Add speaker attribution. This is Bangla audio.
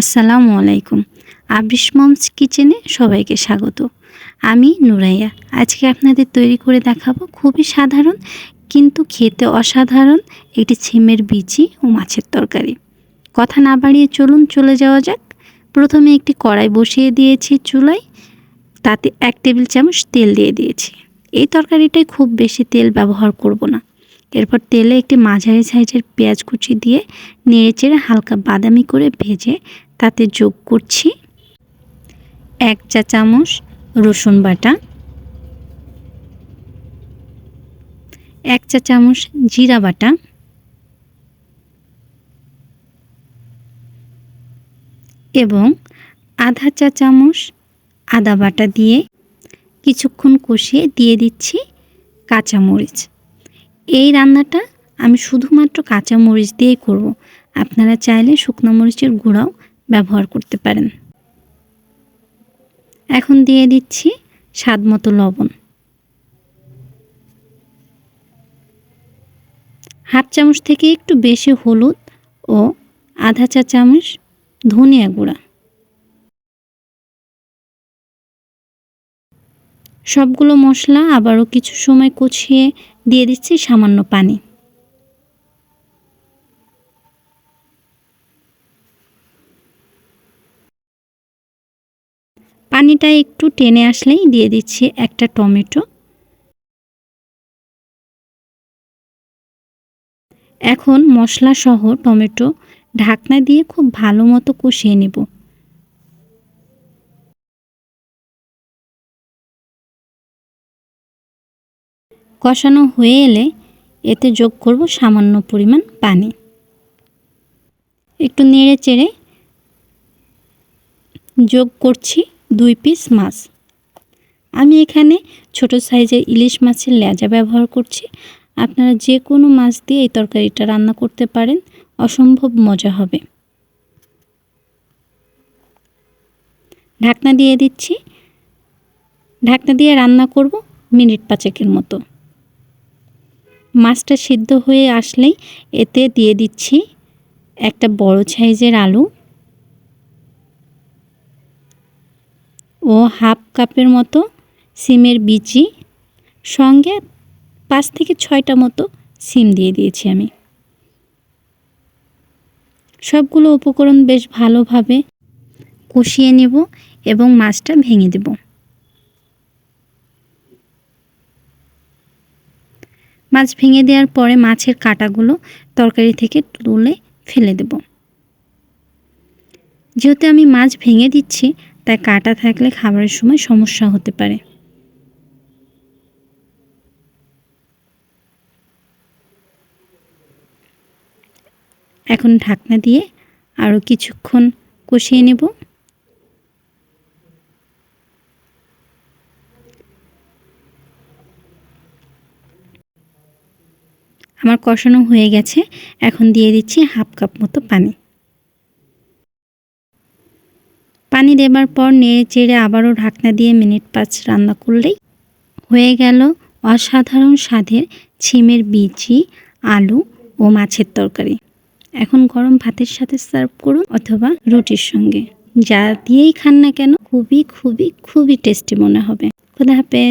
Speaker 1: আসসালামু আলাইকুম। আবৃশ মমস কিচেনে সবাইকে স্বাগত। আমি নুরাইয়া। আজকে আপনাদের তৈরি করে দেখাবো খুবই সাধারণ কিন্তু খেতে অসাধারণ একটি ছিমের বিচি ও মাছের তরকারি। কথা না বাড়িয়ে চলুন, চলে যাওয়া যাক। প্রথমে একটি কড়াই বসিয়ে দিয়েছি চুলায়। তাতে এক টেবিল চামচ তেল দিয়ে দিয়েছি। এই তরকারিটায় খুব বেশি তেল ব্যবহার করব না। এরপর তেলে একটি মাঝারি সাইজের পেঁয়াজ কুচি দিয়ে নেড়েচেড়ে হালকা বাদামি করে ভেজে তাতে যোগ করছি এক চা চামচ রসুন বাটা, এক চা চামচ জিরা বাটা, এবং আধা চা চামচ আদা বাটা দিয়ে কিছুক্ষণ কষিয়ে দিয়ে দিচ্ছি কাঁচামরিচ। এই রান্নাটা আমি শুধুমাত্র কাঁচা মরিচ দিয়েই করব। আপনারা চাইলে শুকনো মরিচের গুঁড়াও ব্যবহার করতে পারেন। এখন দিয়ে দিচ্ছি স্বাদ মতো লবণ। হাফ চামচ থেকে একটু বেশি হলুদ ও আধা চা চামচ ধনিয়া গুঁড়া। সবগুলো মশলা আবারও কিছু সময় কষিয়ে দিয়ে দিচ্ছি সামান্য পানি। পানিটা একটু টেনে আসলেই দিয়ে দিচ্ছি একটা টমেটো। এখন মশলা সহ টমেটো ঢাকনা দিয়ে খুব ভালো মতো কষিয়ে নেব। কষানো হয়ে এলে এতে যোগ করব সামান্য পরিমাণ পানি। একটু নেড়ে চেড়ে যোগ করছি দুই পিস মাছ। আমি এখানে ছোট সাইজের ইলিশ মাছের লেজা ব্যবহার করছি। আপনারা যে কোনো মাছ দিয়ে এই তরকারিটা রান্না করতে পারেন, অসম্ভব মজা হবে। ঢাকনা দিয়ে দিচ্ছি। ঢাকনা দিয়ে রান্না করব মিনিট পাঁচেকের মতো। মাছটা সিদ্ধ হয়ে আসলেই এতে দিয়ে দিচ্ছি একটা বড় সাইজের আলু ও হাফ কাপের মতো সিমের বিচি। সঙ্গে পাঁচ থেকে ছয়টা মতো সিম দিয়ে দিয়েছি আমি। সবগুলো উপকরণ বেশ ভালোভাবে কষিয়ে নেব এবং মাছটা ভেঙে দেব। মাছ ভেঙে দেওয়ার পরে মাছের কাটাগুলো তরকারি থেকে তুলে ফেলে দেব। যেহেতু আমি মাছ ভেঙে দিচ্ছি, তাই কাটা থাকলে খাবারের সময় সমস্যা হতে পারে। এখন ঢাকনা দিয়ে আরও কিছুক্ষণ কষিয়ে নেব। আমার কষানো হয়ে গেছে। এখন দিয়ে দিচ্ছি হাফ কাপ মতো পানি। পানি দেবার পর নেড়ে চেড়ে আবারও ঢাকনা দিয়ে মিনিট পাঁচ রান্না করলেই হয়ে গেল অসাধারণ স্বাদের ছিমের বিচি, আলু ও মাছের তরকারি। এখন গরম ভাতের সাথে সার্ভ করুন অথবা রুটির সঙ্গে। যা দিয়েই খান না কেন, খুবই খুবই খুবই টেস্টি মনে হবে। খোদা হাফেজ।